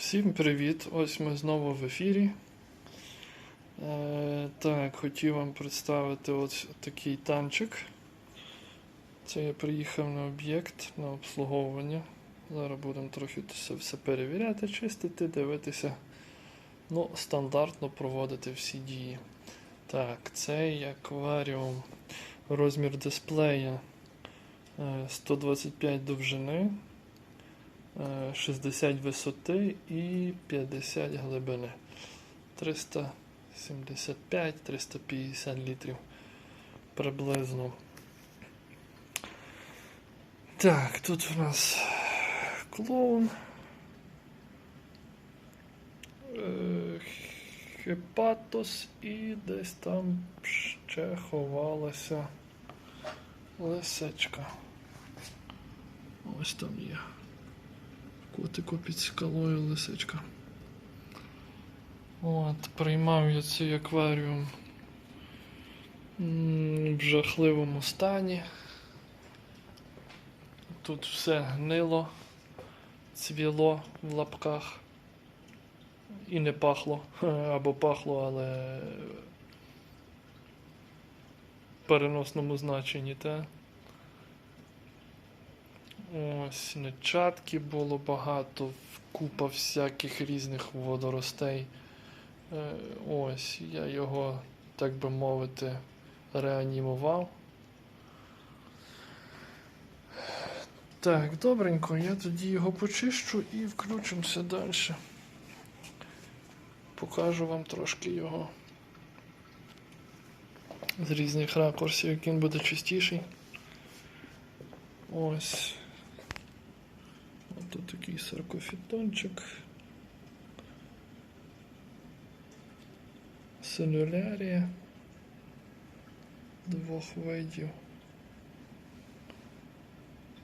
Всім привіт! Ось ми знову в ефірі. Е, так, хотів вам представити ось такий танчик. Це я приїхав на об'єкт на обслуговування. Зараз будемо трохи це все перевіряти, чистити, дивитися. Ну, стандартно проводити всі дії. Так, цей акваріум. Розмір дисплея е, 125 довжини. Е, 60 висоти і 50 глибини. 375-350 літрів приблизно. Так, тут у нас клоун. Е, Хепатос і десь там ще ховалася лисичка. Ось там є. Котику під скалою лисичка. От, приймав я цей акваріум в жахливому стані. Тут все гнило, цвіло в лапках і не пахло. Або пахло, але в переносному значенні, так? Ось нечатки було багато, купа всяких різних водоростей. Е, Ось, я його, так би мовити, реанімував. Так, добренько, я тоді його почищу і включимося далі. Покажу вам трошки його з різних ракурсів, як він буде чистіший. Ось. Тут такий саркофітончик. Селюлярія двох видів.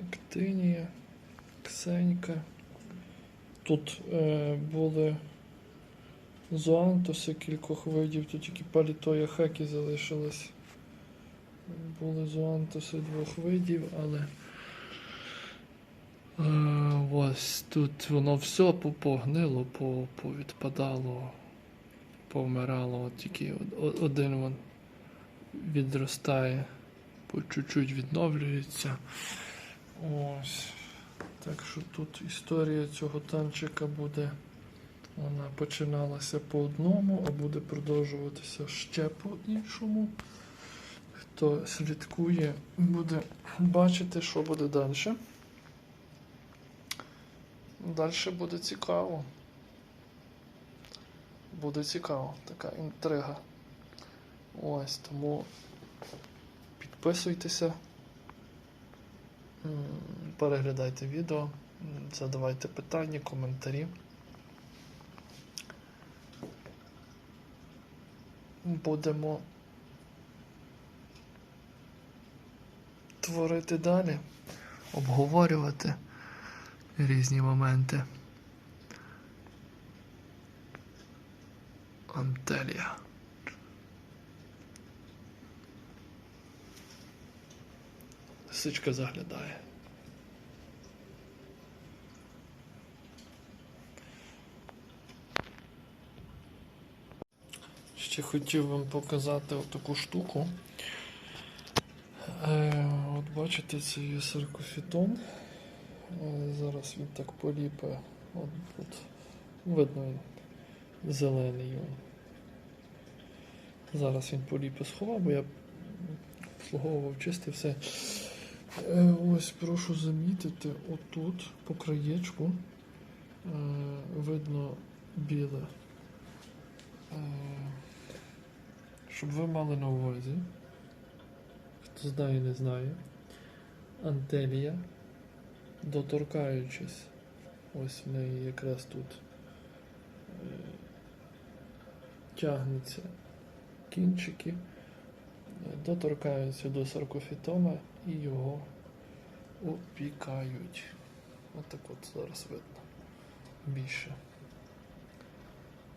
Актинія, ксенька. Тут е, були зоантуси кількох видів, тут тільки палітоя хекі залишилось. Були зоантуси двох видів, але. Е, ось тут воно все погнило, повідпадало, повмирало, от тільки один вон відростає, по чуть-чуть відновлюється. Ось. Так що тут історія цього танчика буде. Вона починалася по одному, а буде продовжуватися ще по іншому. Хто слідкує, буде бачити, що буде далі. Далі буде цікаво. Буде цікаво, така інтрига. Ось, тому підписуйтеся, переглядайте відео, задавайте питання, коментарі. Будемо творити далі, обговорювати різні моменти. Антелія. Сичка заглядає. Ще хотів вам показати отаку штуку. Е, от бачите, це є саркофітон. Е, Зараз він так поліпе. От, от, видно він зелений. Зараз він поліпе сховав, бо я обслуговував чисте все. Е, Ось прошу замітити, отут по краєчку е, видно біле. Щоб ви мали на увазі. Хто знає, не знає. Антелія, доторкаючись, ось неї якраз тут е, тягнуться кінчики, доторкаються до саркофітона і його опікають. Отак от зараз видно більше.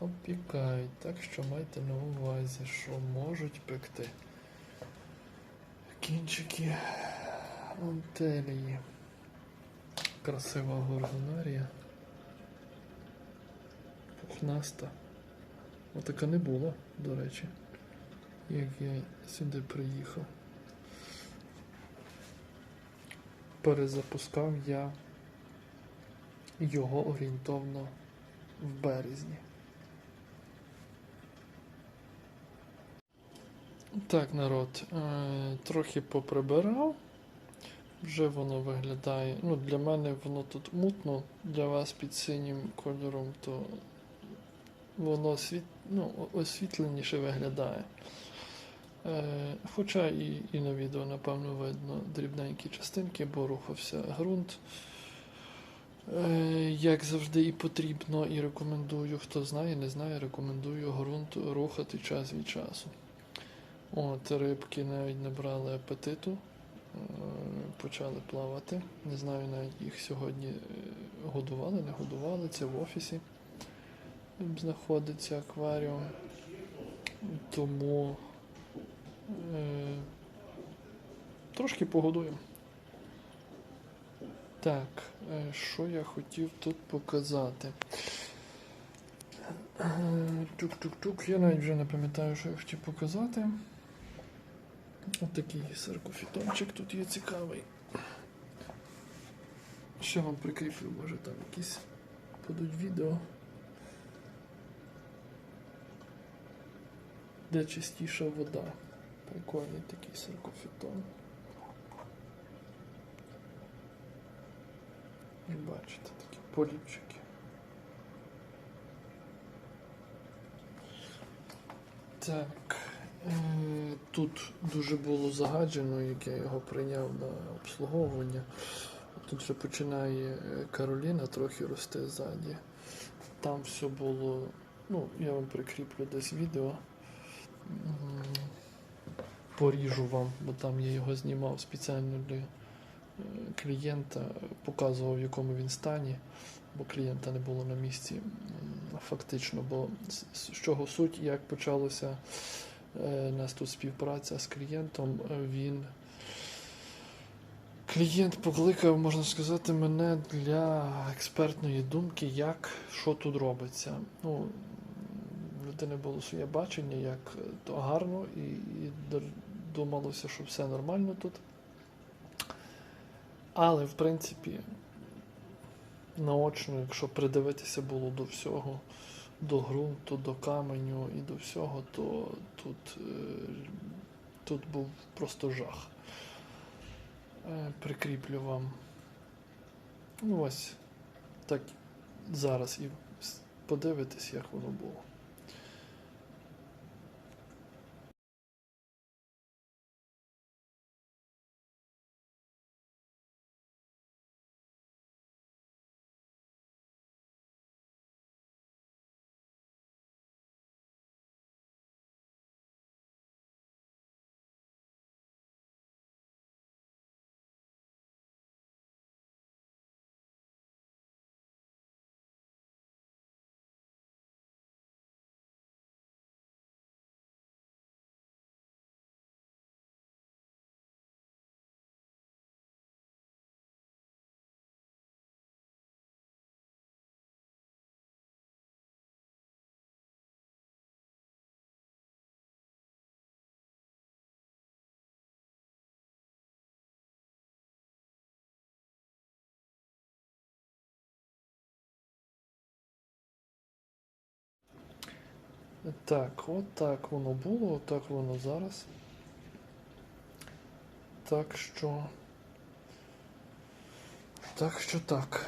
Опікають, так що майте на увазі, що можуть пекти кінчики антелії. Красива горгонарія. пухнаста. Отака не була, до речі, як я сюди приїхав. Перезапускав я його орієнтовно в березні. Так, народ, е, трохи поприбирав. Вже воно виглядає. Ну, для мене воно тут мутно, для вас під синім кольором, то воно світ, ну, освітленіше виглядає. Е, хоча і, і на відео, напевно, видно дрібненькі частинки, бо рухався ґрунт. Е, як завжди і потрібно, і рекомендую, хто знає, не знає, рекомендую ґрунт рухати час від часу. От, рибки навіть набрали апетиту, почали плавати. Не знаю, навіть їх сьогодні е, годували, не годували. Це в офісі знаходиться акваріум. Тому е, трошки погодуємо. Так, е, що я хотів тут показати? Е, Тук-тук-тук, я навіть вже не пам'ятаю, що я хотів показати. Отакий саркофітончик тут є цікавий. Ще вам прикріплю, може там якісь будуть відео. Де чистіша вода. Прикольний такий саркофітон. І бачите, такі поліпчики. Так. Тут дуже було загаджено, як я його прийняв на обслуговування. Тут вже починає е, Кароліна трохи рости ззаді. Там все було. Ну, я вам прикріплю десь відео. Поріжу вам, бо там я його знімав спеціально для е, клієнта, показував, в якому він стані, бо клієнта не було на місці фактично. Бо з чого суть, як почалося у нас тут співпраця з клієнтом, е, він. Клієнт покликав, можна сказати, мене для експертної думки, як що тут робиться. Ну, в людини було своє бачення, як е, то гарно, і, і думалося, що все нормально тут. Але, в принципі, наочно, якщо придивитися було до всього, до ґрунту, до каменю і до всього, то тут, е, тут був просто жах. Е, Прикріплю вам. Ну ось так зараз і подивитись, як воно було. Так, от так воно було, от так воно зараз. Так що. Так що так.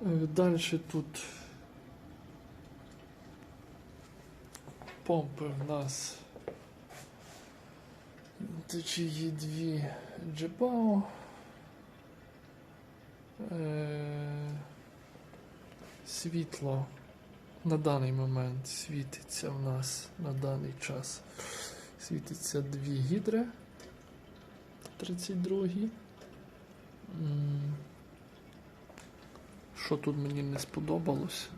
Далі тут помпи в нас течії дві джипао. Е, світло на даний момент світиться в нас на даний час. Світиться дві гідри 32. Що тут мені не сподобалось,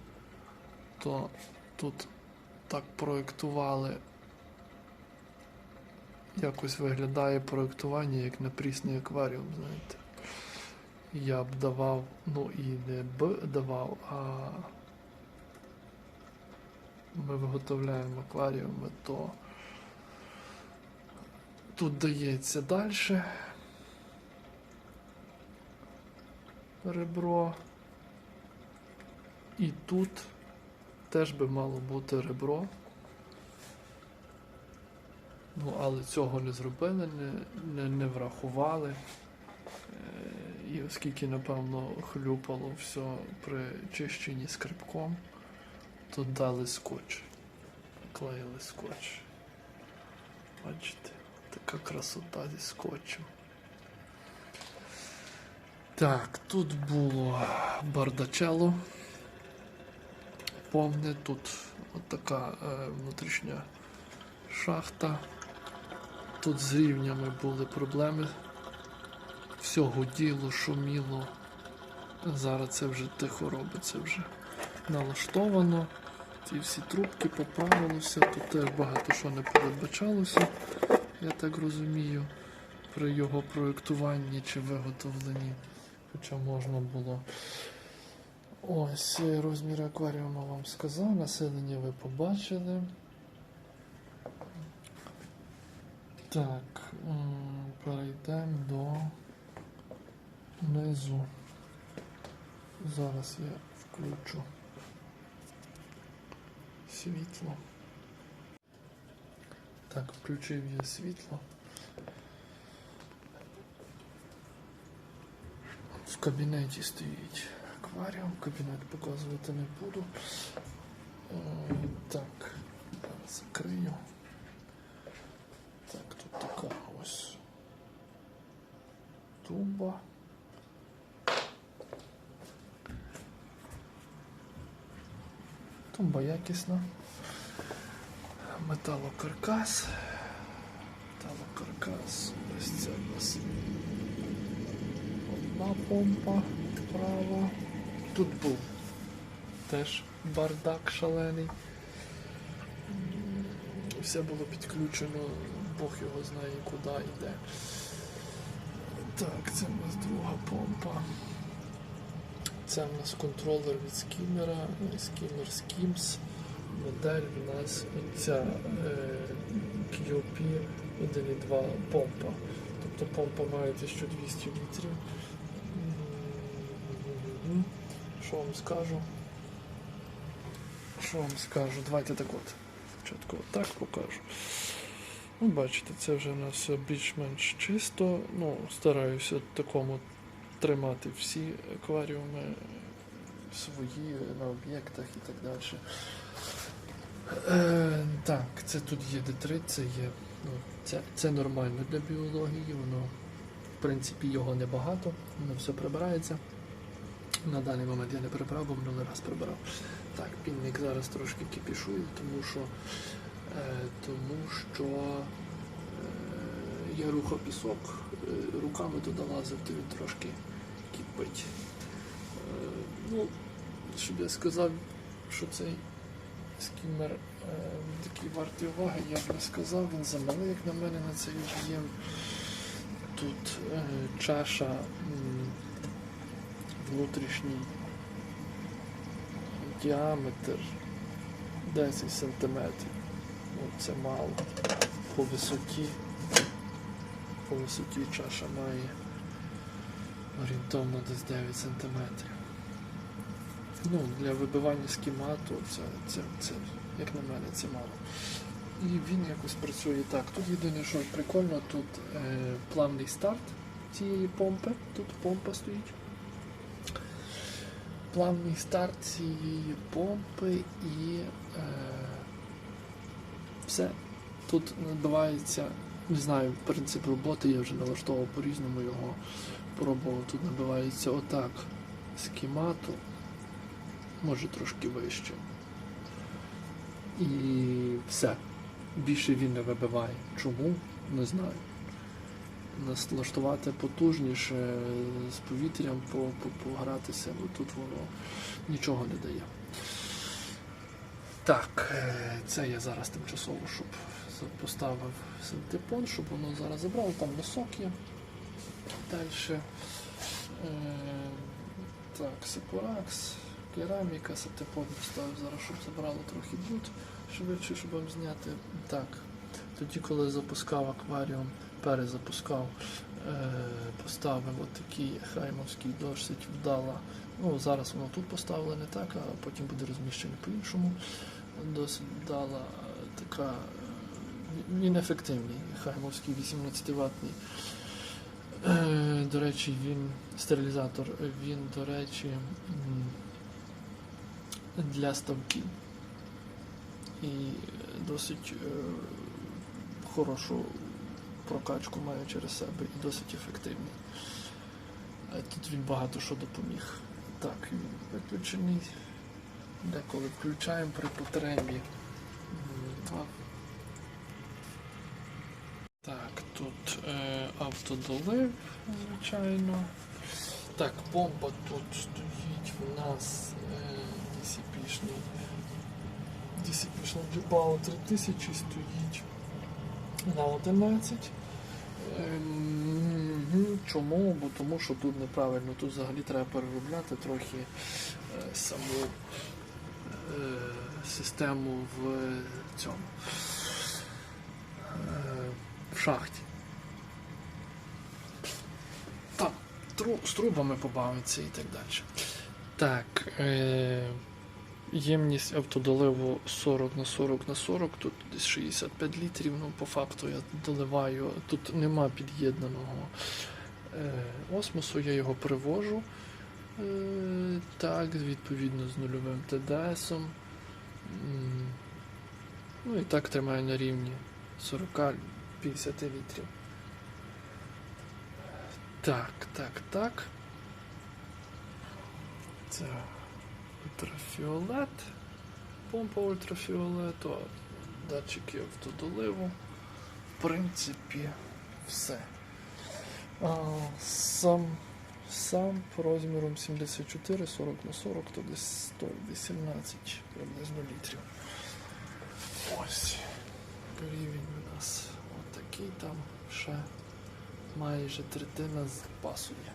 то тут так проєктували. Якось виглядає проєктування як на прісний акваріум, знаєте. Я б давав, ну і не б давав, а ми виготовляємо акваріуми, то тут дається далі ребро. І тут теж би мало бути ребро. Ну, але цього не зробили, не, не, не врахували. І оскільки, напевно, хлюпало все при чищенні скрипком, то дали скотч. Клеїли скотч. Бачите, така красота зі скотчем. Так, тут було бардачело. Повне тут от така е, внутрішня шахта. Тут з рівнями були проблеми. Все гуділо, шуміло. Зараз це вже тихо робиться вже налаштовано. Ці всі трубки поправилися, тут теж багато що не передбачалося, я так розумію, при його проєктуванні чи виготовленні. Хоча можна було. Ось е, розмір акваріуму вам сказав, населення ви побачили. Так, перейдемо до низу. Зараз я включу світло. Так, включив я світло. В кабінеті стоїть акваріум, кабінет показувати не буду. Е, Так, закрию. Так, тут така ось туба. Тумба якісна. Металокаркас. Металокаркас. Ось це у нас одна помпа права. Тут був теж бардак шалений. Все було підключено, Бог його знає куди йде. Так, це в нас друга помпа. Це в нас контролер від скімера, скімер Skims. Модель в нас ця QP 1.2 помпа. Тобто помпа має 1200 літрів. Що вам скажу? Що вам скажу? Давайте так от. Спочатку так покажу. Ну, бачите, це вже у нас більш-менш чисто. Ну, стараюся такому тримати всі акваріуми свої на об'єктах і так далі. Е, так, це тут є D3, це є. Ну, це, це нормально для біології, воно, в принципі, його небагато, воно все прибирається. На даний момент я не прибрав, бо минулий раз прибирав. Так, пінник зараз трошки кипішує, тому що, е, тому що е, я рухав пісок, е, руками туди лазив, то трошки кипить. Е, ну, щоб я сказав, що цей скімер е, такий вартий уваги, я б не сказав, він замалий, як на мене, на цей об'єм. Тут е, чаша внутрішній діаметр 10 сантиметрів. Ну, це мало. По висоті, по висоті чаша має орієнтовно десь 9 сантиметрів. Ну, для вибивання схемату це, це, це, як на мене, це мало. І він якось працює так. Тут єдине, що прикольно, тут е, плавний старт цієї помпи. Тут помпа стоїть. Плавний старт цієї помпи і е, все. Тут набивається, не знаю, принцип роботи я вже налаштовував по-різному його пробував. Тут набивається отак схемату, може трошки вище. І все. Більше він не вибиває. Чому? Не знаю. Налаштувати потужніше з повітрям по- по- погратися, бо тут воно нічого не дає. Так, е, це я зараз тимчасово, щоб поставив синтепон, щоб воно зараз забрало, там носок є. Далі. Е, Так, сепуракс, кераміка, септепод поставив зараз, щоб забрало трохи бруд швидше, щоб вам зняти. Так. Тоді, коли запускав акваріум, перезапускав, е, поставив отакий хаймовський досить вдала. Ну, зараз воно тут поставлене так, а потім буде розміщене по-іншому. Досить вдала е, така е, він ефективний, хаймовський 18-ваттний. Е, До речі, він стерилізатор, він, до речі, для ставків. І досить е, хорошу прокачку має через себе і досить ефективний. Тут він багато що допоміг. Так, він виключений. Деколи включаємо при потребі. М, а так, тут е, автодолив, звичайно. Так, бомба тут стоїть в нас е, DCP-шний. DCP-шний Джибао 3000 стоїть на 11. Ем, Чому? Бо тому що тут неправильно, тут взагалі треба переробляти трохи е, саму е, систему в цьому е, в шахті. Там тру, з трубами побавиться і так далі. Так. Е, ємність автодоливу 40 на 40 на 40, тут десь 65 літрів. Ну, по факту я доливаю. Тут нема під'єднаного е, осмосу, я його привожу. Е, так, відповідно з нульовим ТДСом. Ну і так тримаю на рівні 40-50 літрів. Так, так, так. Це ультрафіолет. Помпа ультрафіолету, датчики автодоливу. В принципі, все. А, сам, сам по розміром 74, 40 на 40, то десь 118 приблизно літрів. Ось. Рівень у нас отакий там ще майже третина запасу є.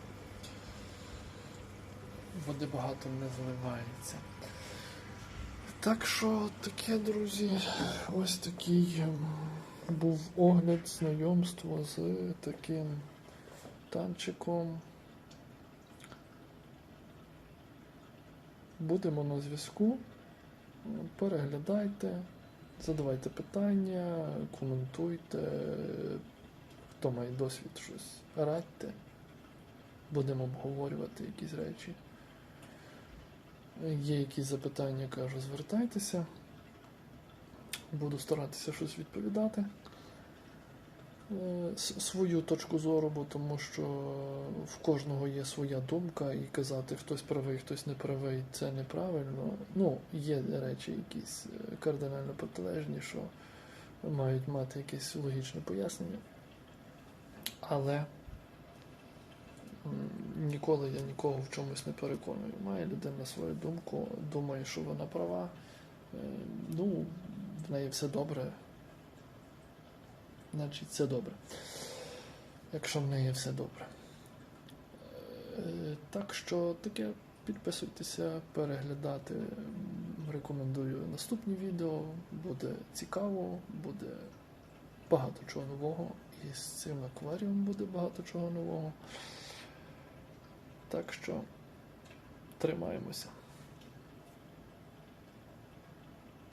Води багато не заливається. Так що таке, друзі, ось такий був огляд знайомства з таким танчиком. Будемо на зв'язку. Переглядайте, задавайте питання, коментуйте. Хто має досвід щось радьте. Будемо обговорювати якісь речі. Є якісь запитання, кажу, звертайтеся. Буду старатися щось відповідати. Е, Свою точку зору, бо тому що в кожного є своя думка, і казати, хтось правий, хтось не правий, це неправильно. Ну, є речі якісь е, кардинально протилежні, що мають мати якесь логічне пояснення. Але ніколи я нікого в чомусь не переконую. Має людина свою думку, думає, що вона права. Е, Ну, в неї все добре. Значить, все добре. Якщо в неї все добре. Е, Так що таке, підписуйтеся, переглядати. Рекомендую наступні відео. Буде цікаво, буде багато чого нового. І з цим акваріумом буде багато чого нового. Так що тримаємося.